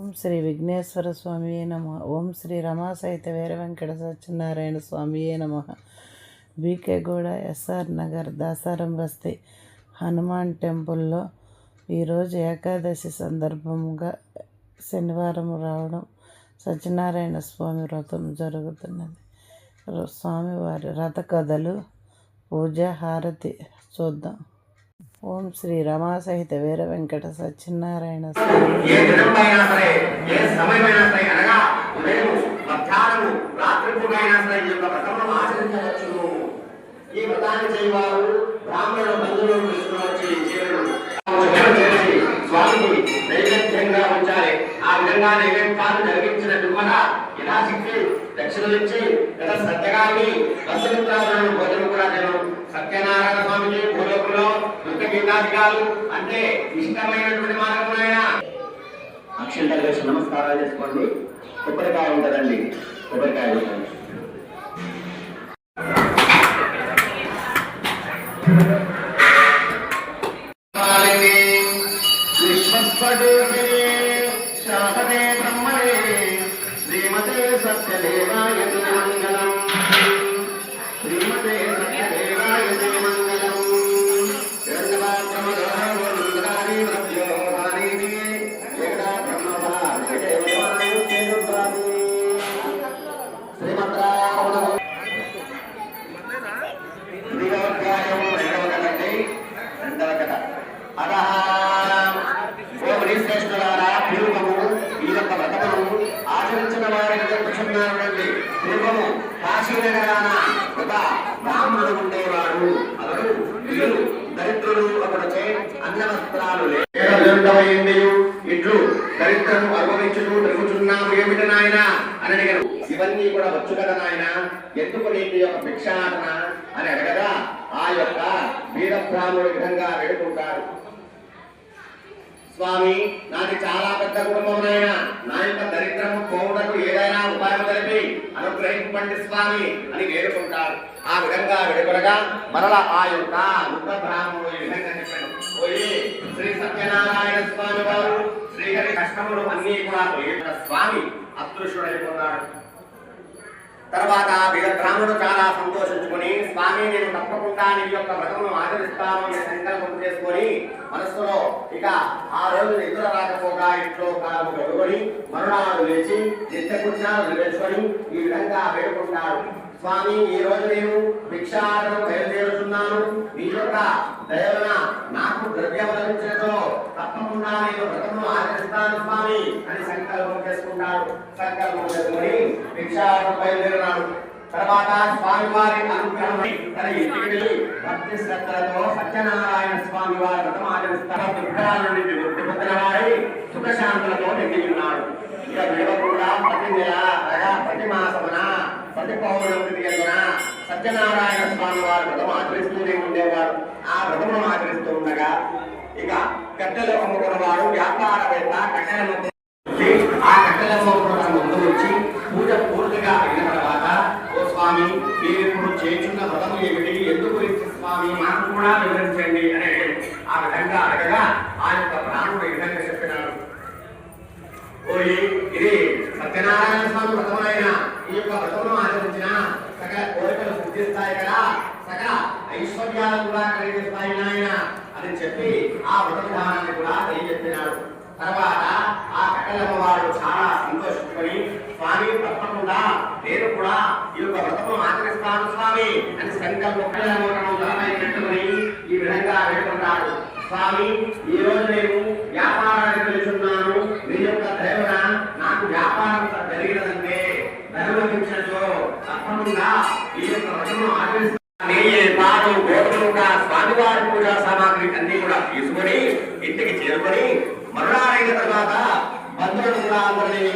ఓం శ్రీ విఘ్నేశ్వర స్వామియే నమ. ఓం శ్రీ రమాసహిత వీర వెంకట సత్యనారాయణ స్వామియే నమ. బీకేగూడ ఎస్ఆర్ నగర్ దాసారం బస్తీ హనుమాన్ టెంపుల్లో ఈరోజు ఏకాదశి సందర్భముగా శనివారం రావడం సత్యనారాయణ స్వామి వ్రతం జరుగుతున్నది. స్వామివారి రథ కథలు పూజ హారతి చూద్దాం. ఓం శ్రీ రమాసహిత వీర వెంకట సత్యనారాయణ ఏ సరే ఏ సమయమైనా సరే అనగా ఉదయం మధ్యాహ్నము సరే ఈ యొక్క వ్రతమును ఆచరించవచ్చును ఈ వ్రతాన్ని చేయవారు బ్రాహ్మణుల బంధువులు తీసుకుని వచ్చి చేయడం చేసి స్వామికి నైవేద్యంగా ఉంచాలి. ఆ విధంగా జరిగించిన పిమ్మట యథాశక్తి గత భోజనం కూడా చేయడం సత్యనారాయణ స్వామికి పీఠాధికారులు అంటే ఇష్టమైనటువంటి మార్గములైన అక్షంతలు వేసి నమస్కారాలు చేసుకోండి. కొబ్బరికాయ ఉంటుందండి. కొబ్బరికాయ ఉంటుంది వీరు దరిద్రుడు ఒకడచే అన్న వస్త్రాలు లేదమైంది ఇట్లు అనుభవించుతూ తిరుగుతున్నాము ఏమిటి నాయన? అని అడిగారు. ఇవన్నీ కూడా వచ్చు కదా నాయన? ఎందుకు నీకు యొక్క భిక్షాటన? అని అడగగా ఆ యొక్క వీర విధంగా వేడుకుంటారు. స్వామి నాది చాలా పెద్ద కుటుంబం నాయన. నా యొక్క దరిద్రము పోవుటకు ఏదైనా ఉపాయం తెలిపి అనుగ్రహింపండి స్వామి అని వేడుకుంటారు. ఆ విధంగా వేడుకొనగా మరల ఆ యొక్క వృద్ధ బ్రాహ్మణుడు ఈ విధంగా చెప్పాడు ఓయి శ్రీ సత్యనారాయణ స్వామి వారు శ్రీహరి కష్టములు అన్నీ కూడా స్వామి అదృశ్యుడైపోన్నాడు తర్వాత వీర బ్రాహ్మణుడు చాలా సంతోషించుకొని స్వామి నేను తప్పకుండా నీ యొక్క వ్రతమును ఆచరిస్తాను అనే సంకల్పం చేసుకొని మనస్సులో ఇక ఆ రోజు నిద్ర రాకపోగా ఇంట్లో కాలము కడుకొని మరునాడు లేచి నిత్యకృత్యాలు నిర్వహించుకొని ఈ విధంగా వేడుకుంటాడు. స్వామి ఈ రోజు నేను భిక్షాటను బయలుదేరుతున్నాను మీ యొక్క దయవన నాకు ద్రవ్యం లభించడంతో తప్పకుండా నేను వ్రతం ఆచరిస్తాను స్వామి అని సంకల్పం చేసుకుంటాడు. సంకల్పం చేసుకుని భిక్షాటం బయలుదేరినాడు తర్వాత స్వామి వారి అనుగ్రహం తన ఇంటికి వెళ్ళి భక్తి శ్రద్ధలతో సత్యనారాయణ స్వామి వారి వ్రతం ఆచరిస్తారు. దుఃఖాల నుండి విముక్తి పొందిన వారి సుఖశాంతులతో నిండి ఉన్నాడు ఇక విడవకుండా ప్రతి నెల అనగా ప్రతి మాసమున ప్రతి పౌర్ణమికి సత్యనారాయణ స్వామి వారి వ్రతం ఆచరిస్తూనే ఉండేవారు. ఆ వ్రతమును ఆచరిస్తూ ఉండగా ఇక కట్టెలు అమ్ముకున్నవాడు వ్యాపారవేత్త కట్టెల మధ్య ఆ కట్టెల కూడా ముందు వచ్చి పూజ పూర్తిగా అయిన తర్వాత ఓ స్వామి మీరు ఇప్పుడు చేస్తున్న వ్రతం ఏమిటి? ఎందుకు స్వామి? మాకు కూడా వివరించండి అని ఆ విధంగా అడగగా ఆ యొక్క బ్రాహ్మణుడు ఈ విధంగా చెప్పినాడు. ఓయి ఇది సత్యనారాయణ స్వామి వ్రతమైన ఈ యొక్క వ్రతమును ఆచరించిన సకల కోరికలు సిద్ధిస్తాయి కదా? సకల ఐశ్వర్యాలు కూడా కలిగిస్తాయి నాయన. చెప్పి ఆ వ్రత విధానాన్ని కూడా తెలియజెప్పినాడు. తర్వాత ఆ కట్టలమ్మ వాడు చాలా సంతోషించుకొని స్వామి తప్పకుండా నేను కూడా ఈ యొక్క వ్రతము ఆచరిస్తాను స్వామి అని సంకల్పం. ఈ విధంగా వేడుకుంటాడు స్వామి ఈ రోజు నేను వ్యాపారానికి వెళ్తున్నాను మీ యొక్క దైవన నాకు వ్యాపారం జరిగినదంటే ధనమించినచో తప్పకుండా ఈ యొక్క వ్రతమును ఆచరిస్తాను నెయ్యి పాలు గోధుమగా స్వామివారి పూజా సామాగ్రి అన్ని కూడా తీసుకొని ఇంటికి చేరుకొని మరునాడైన తర్వాత బంధువులు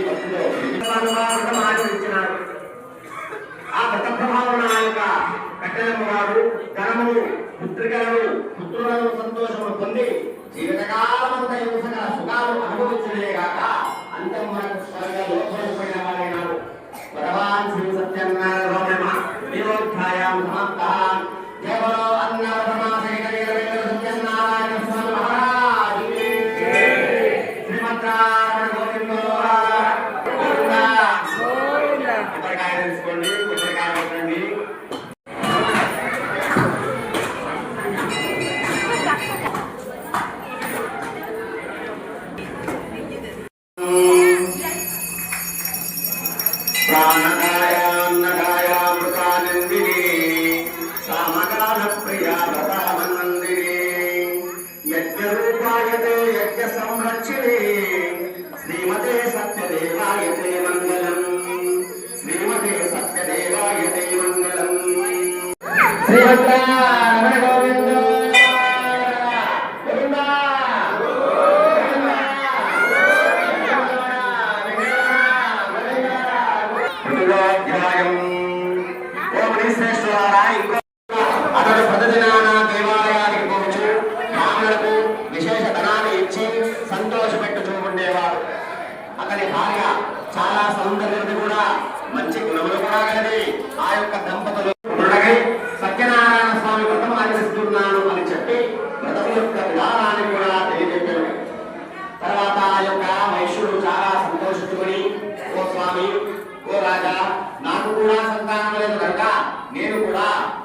ఆ వ్రత ప్రభావం ఆ యొక్క కట్టెలమ్మ వారు ధనమును పుత్రికలను పుత్రులను సంతోషమును పొంది జీవితకాలమంతా యువసగా సుఖాలు అనుభవించలే కాక అంతం మనకు చేసుకోండి పుస్తకాలు పెట్టండి. ప్రాణకాయాన్నకాయామృతానందిని ప్రియా వ్రతామనందిని యజ్ఞరూపాయతే యజ్ఞ సంరక్షిణి శ్రీమతే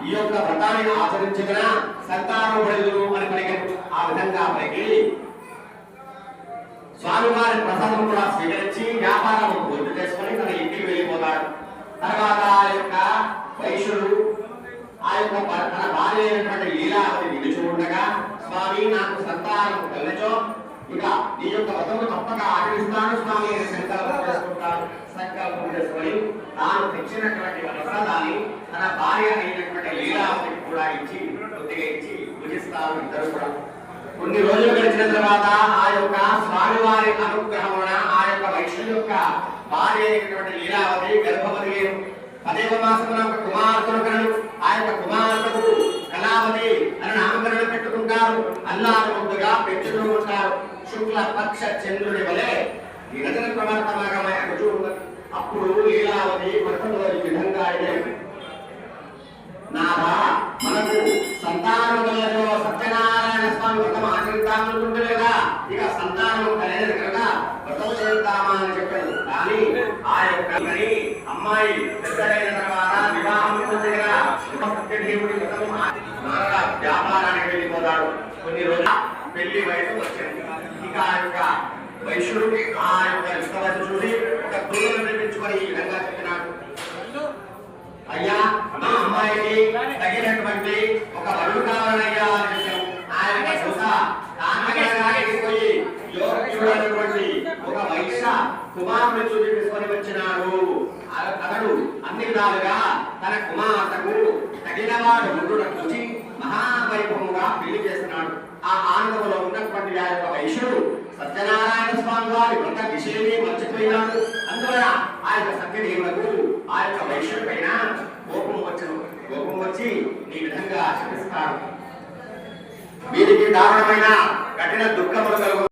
ఈ యొక్క వ్రతాన్ని ఆచరించిన సంతానం అని పలికాడు ఆ విధంగా పలికి స్వామివారి ప్రసాదం కూడా స్వీకరించి వ్యాపారం పూర్తి చేసుకొని తన ఇంటికి వెళ్ళిపోతాడు. తర్వాత ఆ యొక్క వైశ్యుడు ఆ యొక్క తన భార్య అయినటువంటి లీలావతి నిలిచి ఉండగా స్వామి నాకు సంతానం కలిచో ఇక నీ యొక్క వ్రతము తప్పక ఆచరిస్తాను స్వామి అని సంకల్పం చేసుకుంటాను సంకల్పం చేసుకొని తాను తెచ్చినటువంటి ప్రసాదాన్ని తన భార్య అయినటువంటి లీలావతికి కూడా ఇచ్చి కొద్దిగా ఇచ్చి పూజిస్తారు ఇద్దరు కూడా. కొన్ని రోజులు గడిచిన తర్వాత ఆ యొక్క స్వామివారి అనుగ్రహం ఆ యొక్క వైష్ణు యొక్క భార్య అయినటువంటి లీలావతి గర్భవతి అయ్యారు. పదేవ మాసమున ఒక కుమార్తెను ఆ యొక్క కుమార్తెకు కళావతి అని నామకరణం పెట్టుకుంటారు. అల్లారు ముందుగా పెంచుతూ ఉంటారు శుక్ల పక్ష చంద్రుడి వలె నిరజన ప్రవర్తమాగమై అప్పుడు లీలావతి భర్తలో ఈ విధంగా అడిగారు మనకు సంతానములతో సత్యనారాయణ స్వామి వ్రతం ఆచరిద్దామనుకుంటే లేదా ఇక సంతానం కలిగదు కనుక వ్రతం చేద్దామా అని చెప్పాడు. కానీ ఆ యొక్క అమ్మాయి పెద్దలైన తర్వాత వివాహం ఉంటుంది కదా సత్యదేవుడి వ్రతం వ్యాపారానికి వెళ్ళిపోతాడు. కొన్ని రోజులు పెళ్ళి వయసు వచ్చింది ఇక ఆ యొక్క వైశ్యుడికి ఆ యొక్క ఇష్టవతి చూసి ఒక దూరం నిర్మించుకొని ఈ విధంగా చెప్పినాడు. అయ్యా మా అమ్మాయికి తగినటువంటి ఒక వరుడు కావాలయ్యా అని చెప్పాం ఆయన చూస కానగాడిపోయి యోగ్యుడైనటువంటి ఒక వైశ్య కుమారుని చూసి తీసుకొని వచ్చినాడు అతడు అన్ని విధాలుగా తన కుమార్తెకు తగినవాడు ముందున చూసి మహావైభవంగా పెళ్ళి చేస్తున్నాడు. ఆ ఆనందంలో ఉన్నటువంటి ఆ యొక్క వైశ్యుడు సత్యనారాయణ స్వామి వారి వ్రత విషయమే మర్చిపోయినాడు. అందువల్ల ఆ యొక్క సత్యదేవులకు ఆ యొక్క వైశ్యుడి పైన కోపం వచ్చను కోపం వచ్చి ఈ విధంగా శపిస్తాడు వీరికి దారుణమైన కఠిన దుఃఖములు కలుగు